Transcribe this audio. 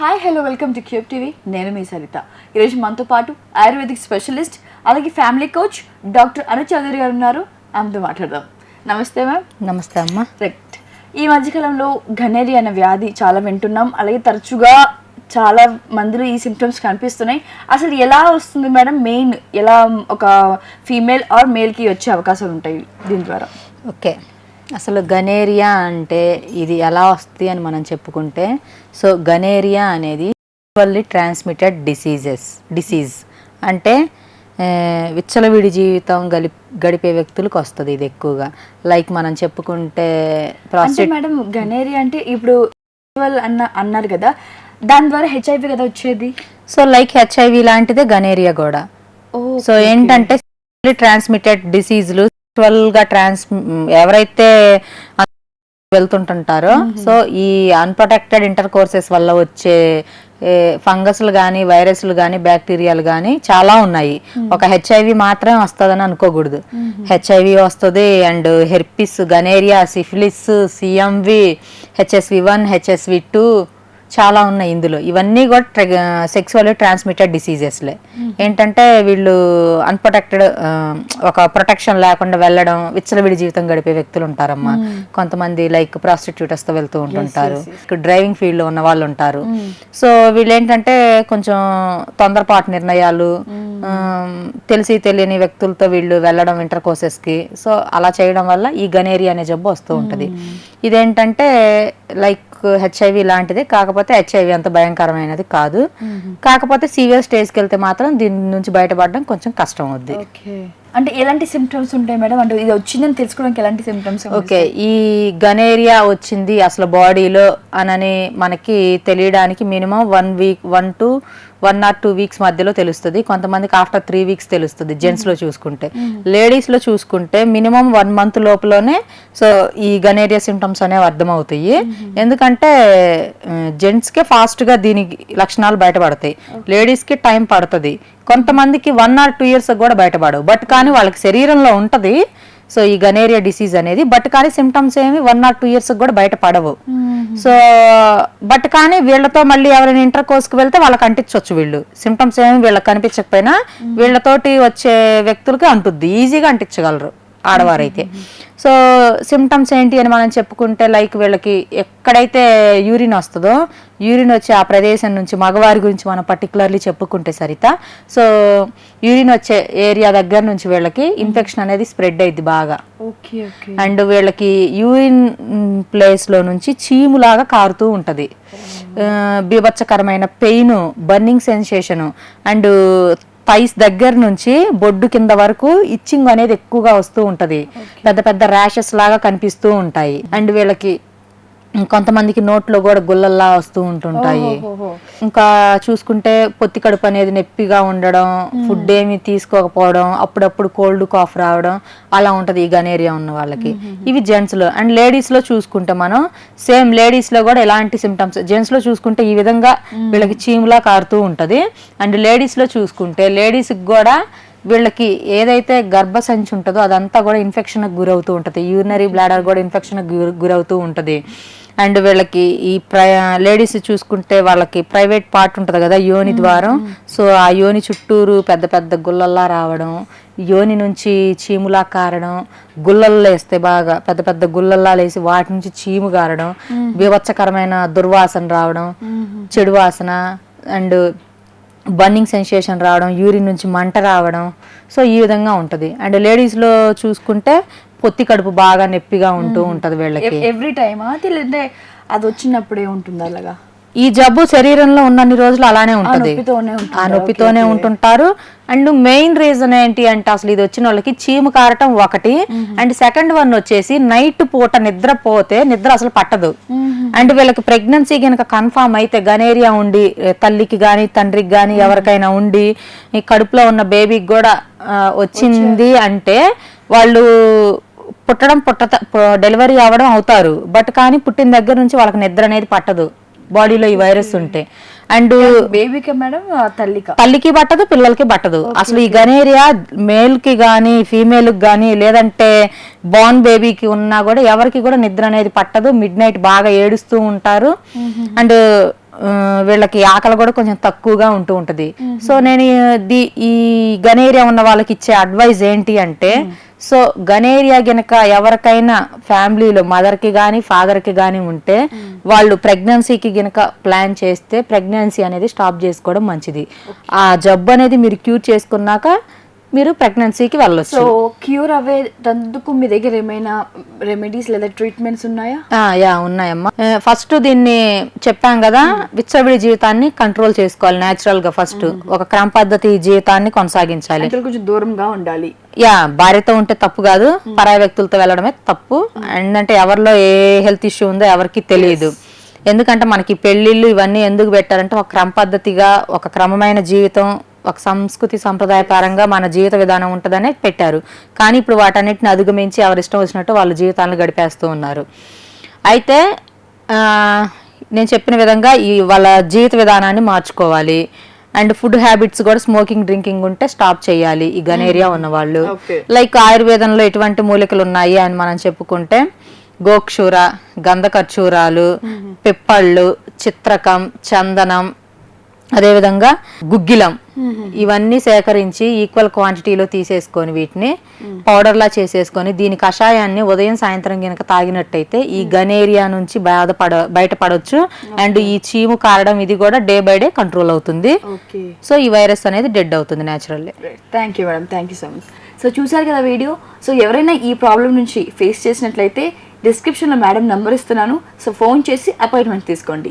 Hi hello welcome to Cube TV నేను మీ సరిత. ఈరోజు మనతో పాటు ఆయుర్వేదిక్ స్పెషలిస్ట్ అలాగే family coach doctor Anu Chowdary garu ఉన్నారు. ఆమెతో మాట్లాడదాం. నమస్తే మ్యామ్. నమస్తే అమ్మ. రైట్ ఈ మధ్యకాలంలో ఘనేరి అనే వ్యాధి చాలా వింటున్నాం. అలాగే తరచుగా చాలా మందిలో ఈ సిమ్టమ్స్ కనిపిస్తున్నాయి. అసలు ఎలా వస్తుంది మేడం? మెయిన్ ఎలా ఒక ఫీమేల్ ఆర్ మేల్కి వచ్చే అవకాశాలు ఉంటాయి దీని ద్వారా? ఓకే. అసలు గనేరియా అంటే ఇది ఎలా వస్తుంది అని మనం చెప్పుకుంటే సో గనేరియా అనేది వల్లీ ట్రాన్స్మిటెడ్ డిసీజెస్ డిసీజ్ అంటే విచ్చలవిడి జీవితం గలి గడిపే వ్యక్తులకు వస్తుంది ఇది ఎక్కువగా. లైక్ మనం చెప్పుకుంటే ప్రాస్టేట్ మేడం గనేరియా అంటే ఇప్పుడు అన్న అన్నారు కదా దాని ద్వారా హెచ్ఐవి కదా వచ్చేది? సో లైక్ హెచ్ఐవి లాంటిదే గనేరియా కూడా సో ఏంటంటే ట్రాన్స్మిటెడ్ డిసీజులు గా ట్రాన్స్ ఎవరైతే వెళ్తుంటుంటారో సో ఈ అన్ప్రొటెక్టెడ్ ఇంటర్ కోర్సెస్ వల్ల వచ్చే ఫంగస్లు కానీ వైరస్లు కానీ బ్యాక్టీరియాలు కానీ చాలా ఉన్నాయి. ఒక హెచ్ఐవి మాత్రమే వస్తుందని అనుకోకూడదు. హెచ్ఐవి వస్తుంది and herpes gonorrhoea syphilis CMV HSV one HSV two చాలా ఉన్నాయి ఇందులో. ఇవన్నీ కూడా సెక్సువల్లీ ట్రాన్స్మిటెడ్ డిసీజెస్లే ఏంటంటే వీళ్ళు అన్ప్రొటెక్టెడ్ ఒక ప్రొటెక్షన్ లేకుండా వెళ్ళడం విచ్చలవిడి జీవితం గడిపే వ్యక్తులు ఉంటారమ్మా. కొంతమంది లైక్ ప్రాస్టిట్యూటర్స్తో వెళ్తూ ఉంటుంటారు. డ్రైవింగ్ ఫీల్డ్లో ఉన్న వాళ్ళు ఉంటారు. సో వీళ్ళు ఏంటంటే కొంచెం తొందరపాటు నిర్ణయాలు తెలిసి తెలియని వ్యక్తులతో వీళ్ళు వెళ్ళడం ఇంటర్ కోర్సెస్కి సో అలా చేయడం వల్ల ఈ గనేరియా అనే జబ్బు వస్తూ ఉంటది. ఇదేంటంటే లైక్ హెచ్ఐవి లాంటిది కాకపోతే హెచ్ఐవి అంత భయంకరమైనది కాదు. కాకపోతే సీవియర్ స్టేజ్కి వెళ్తే మాత్రం దీని నుంచి బయటపడడం కొంచెం కష్టం అవుద్ది అంటే ఎలాంటి సిమ్టమ్స్ ఉంటాయి మేడం? అంటే ఇది వచ్చిందని తెలుసుకోవడానికి ఎలాంటి సిమ్టమ్స్ ఓకే ఈ గనేరియా వచ్చింది అసలు బాడీలో అనని మనకి తెలియడానికి minimum one week one two one or two weeks మధ్యలో తెలుస్తుంది. కొంతమందికి ఆఫ్టర్ త్రీ వీక్స్ తెలుస్తుంది జెంట్స్లో చూసుకుంటే. లేడీస్లో చూసుకుంటే మినిమం వన్ మంత్ లోపలనే సో ఈ గనేరియా సిమ్టమ్స్ అనేవి అర్థమవుతాయి. ఎందుకంటే జెంట్స్ కే ఫాస్ట్గా దీని లక్షణాలు బయటపడతాయి. లేడీస్కి టైం పడుతుంది. కొంతమందికి వన్ ఆర్ టూ ఇయర్స్ కూడా బయటపడవు. బట్ కానీ వాళ్ళకి శరీరంలో ఉంటది. సో ఈ గనేరియా డిసీజ్ అనేది. బట్ కానీ సిమ్టమ్స్ ఏమి వన్ ఆర్ టూ ఇయర్స్ కూడా బయట పడవు సో బట్ కానీ వీళ్ళతో మళ్ళీ ఎవరైనా ఇంటర్ కోర్స్కి వెళ్తే వాళ్ళకి అంటించవచ్చు వీళ్ళు. సిమ్టమ్స్ ఏమి వీళ్ళకి కనిపించకపోయినా వీళ్ళతోటి వచ్చే వ్యక్తులకి అంటుద్ది. ఈజీగా అంటించగలరు. ఆడవారైతే. సో సిమ్టమ్స్ ఏంటి అని మనం చెప్పుకుంటే లైక్ వీళ్ళకి ఎక్కడైతే యూరిన్ వస్తుందో యూరిన్ వచ్చే ఆ ప్రదేశం నుంచి మగవారి గురించి మనం పర్టికులర్లీ చెప్పుకుంటే సరిత సో యూరిన్ వచ్చే ఏరియా దగ్గర నుంచి వీళ్ళకి ఇన్ఫెక్షన్ అనేది స్ప్రెడ్ అయింది బాగా. అండ్ వీళ్ళకి యూరిన్ ప్లేస్లో నుంచి చీములాగా కారుతూ ఉంటది. బీభత్సకరమైన pain burning sensation and thighs దగ్గర నుంచి బొడ్డు కింద వరకు ఇచ్చింగ్ అనేది ఎక్కువగా వస్తూ ఉంటది. పెద్ద పెద్ద ర్యాషెస్ లాగా కనిపిస్తూ ఉంటాయి. అండ్ వీళ్ళకి కొంతమందికి నోట్లో కూడా గుల్లల్లా వస్తూ ఉంటుంటాయి. ఇంకా చూసుకుంటే పొత్తి కడుపు అనేది నొప్పిగా ఉండడం ఫుడ్ ఏమి తీసుకోకపోవడం అప్పుడప్పుడు కోల్డ్ కాఫ్ రావడం అలా ఉంటది ఈ గనేరియా ఉన్న వాళ్ళకి. ఇవి జెంట్స్లో. అండ్ లేడీస్లో చూసుకుంటే మనం సేమ్ లేడీస్లో కూడా ఎలాంటి సిమ్టమ్స్ జెంట్స్లో చూసుకుంటే ఈ విధంగా వీళ్ళకి చీములా కారుతూ ఉంటది. అండ్ లేడీస్లో చూసుకుంటే లేడీస్ కూడా వీళ్ళకి ఏదైతే గర్భసంచి ఉంటుందో అదంతా కూడా ఇన్ఫెక్షన్ గురవుతూ ఉంటుంది. యూరినరీ బ్లాడర్ కూడా ఇన్ఫెక్షన్ గురవుతూ ఉంటుంది. అండ్ వీళ్ళకి ఈ లేడీస్ చూసుకుంటే వాళ్ళకి ప్రైవేట్ పార్ట్ ఉంటుంది కదా యోని ద్వారం. సో ఆ యోని చుట్టూరు పెద్ద పెద్ద గుల్లల్లా రావడం యోని నుంచి చీములా కారడం గుల్లల్లో వేస్తే బాగా పెద్ద పెద్ద గుల్లల్లా లేసి వాటి నుంచి చీము కారడం బీభత్సకరమైన దుర్వాసన రావడం చెడు వాసన అండ్ బర్నింగ్ సెన్సేషన్ రావడం యూరిన్ నుంచి మంట రావడం. సో ఈ విధంగా ఉంటుంది. అండ్ లేడీస్లో చూసుకుంటే పొత్తి కడుపు బాగా నొప్పిగా ఉంటూ ఉంటది వీళ్ళకి. ఎవ్రీ టైమా? లేదంటే అది వచ్చినప్పుడే ఉంటుంది అలాగా? ఈ జబ్బు శరీరంలో ఉన్నన్ని రోజులు అలానే ఉంటది. ఆ నొప్పితోనే ఉంటుంటారు. అండ్ మెయిన్ రీజన్ ఏంటి అంటే అసలు ఇది వచ్చిన వాళ్ళకి చీము కారటం ఒకటి. అండ్ సెకండ్ వన్ వచ్చేసి నైట్ పూట నిద్రపోతే నిద్ర అసలు పట్టదు. అండ్ వీళ్ళకి ప్రెగ్నెన్సీ కనుక కన్ఫామ్ అయితే గనేరియా ఉండి తల్లికి గాని తండ్రికి గాని ఎవరికైనా ఉండి ఈ కడుపులో ఉన్న బేబీకి కూడా వచ్చింది అంటే వాళ్ళు పుట్టడం పుట్టత డెలివరీ అవ్వడం అవుతారు. బట్ కానీ పుట్టిన దగ్గర నుంచి వాళ్ళకి నిద్ర అనేది పట్టదు. బాడీలో ఈ వైరస్ ఉంటే. అండ్ బేబీకి మేడం తల్లిక? తల్లికి పట్టదు పిల్లలకి పట్టదు. అసలు ఈ గనేరియా మేల్కి గానీ ఫీమేల్కి గానీ లేదంటే బార్న్ బేబీకి ఉన్నా కూడా ఎవరికి కూడా నిద్ర అనేది పట్టదు. మిడ్ నైట్ బాగా ఏడుస్తూ ఉంటారు. అండ్ వీళ్ళకి ఆకలి కూడా కొంచెం తక్కువగా ఉంటూ ఉంటది. సో నేను ఈ గనేరియా ఉన్న వాళ్ళకి ఇచ్చే అడ్వైజ్ ఏంటి అంటే సో గనేరియా గనక ఎవరికైనా ఫ్యామిలీలో మదర్కి గానీ ఫాదర్కి గానీ ఉంటే వాళ్ళు ప్రెగ్నెన్సీకి గనక ప్లాన్ చేస్తే ప్రెగ్నెన్సీ అనేది స్టాప్ చేసుకోవడం మంచిది. ఆ జబ్బు అనేది మీరు క్యూర్ చేసుకున్నాక మీరు ప్రెగ్నెన్సీకి వెళ్ళొచ్చు. సో క్యూర్ అవ్వేటందుకు మీ దగ్గర ఏమైనా రెమెడీస్ లేదా ట్రీట్మెంట్స్ ఉన్నాయా? ఆ, యా ఉన్నాయమ్మా. ఫస్ట్ దీన్ని చెప్పాం కదా విచ్చవిడి జీవితాన్ని కంట్రోల్ చేసుకోవాలి నేచురల్గా ఫస్ట్ ఒక క్రమ పద్ధతి జీవితాన్ని కొనసాగించాలి. అంటే కొంచెం దూరంగా ఉండాలి. యా భార్యతో ఉంటే తప్పు కాదు పరాయి వ్యక్తులతో వెళ్ళడమే తప్పు. ఏంటంటే ఎవరిలో ఏ హెల్త్ ఇష్యూ ఉందో ఎవరికి తెలియదు. ఎందుకంటే మనకి పెళ్ళిళ్ళు ఇవన్నీ ఎందుకు పెట్టారంటే ఒక క్రమ పద్ధతిగా ఒక క్రమమైన జీవితం ఒక సంస్కృతి సంప్రదాయపరంగా మన జీవిత విధానం ఉంటుందనే పెట్టారు. కానీ ఇప్పుడు వాటన్నిటిని అధిగమించి ఎవరి ఇష్టం వచ్చినట్టు వాళ్ళ జీవితాలను గడిపేస్తూ ఉన్నారు. అయితే నేను చెప్పిన విధంగా ఈ వాళ్ళ జీవిత విధానాన్ని మార్చుకోవాలి. అండ్ ఫుడ్ హ్యాబిట్స్ కూడా స్మోకింగ్ డ్రింకింగ్ ఉంటే స్టాప్ చేయాలి ఈ గనేరియా ఉన్న వాళ్ళు Okay. లైక్ ఆయుర్వేదంలో ఎటువంటి మూలికలు ఉన్నాయి అని మనం చెప్పుకుంటే గోక్షూర గంధకర్చూరాలు పిప్పళ్ళు చిత్రకం చందనం అదేవిధంగా గుగ్గిలం. ఇవన్నీ సేకరించి ఈక్వల్ క్వాంటిటీలో తీసేసుకొని వీటిని పౌడర్ లా చేసేసుకొని దీని కషాయాన్ని ఉదయం సాయంత్రం గనక తాగినట్టయితే ఈ గనేరియా నుంచి బాధపడ బయటపడవచ్చు అండ్ ఈ చీము కారడం ఇది కూడా డే బై డే కంట్రోల్ అవుతుంది. సో ఈ వైరస్ అనేది డెడ్ అవుతుంది naturally thank you madam thank you so much so చూసారు కదా వీడియో? సో ఎవరైనా ఈ ప్రాబ్లం నుంచి ఫేస్ చేసినట్లయితే డిస్క్రిప్షన్లో మేడం నంబర్ ఇస్తున్నాను. సో ఫోన్ చేసి అపాయింట్మెంట్ తీసుకోండి.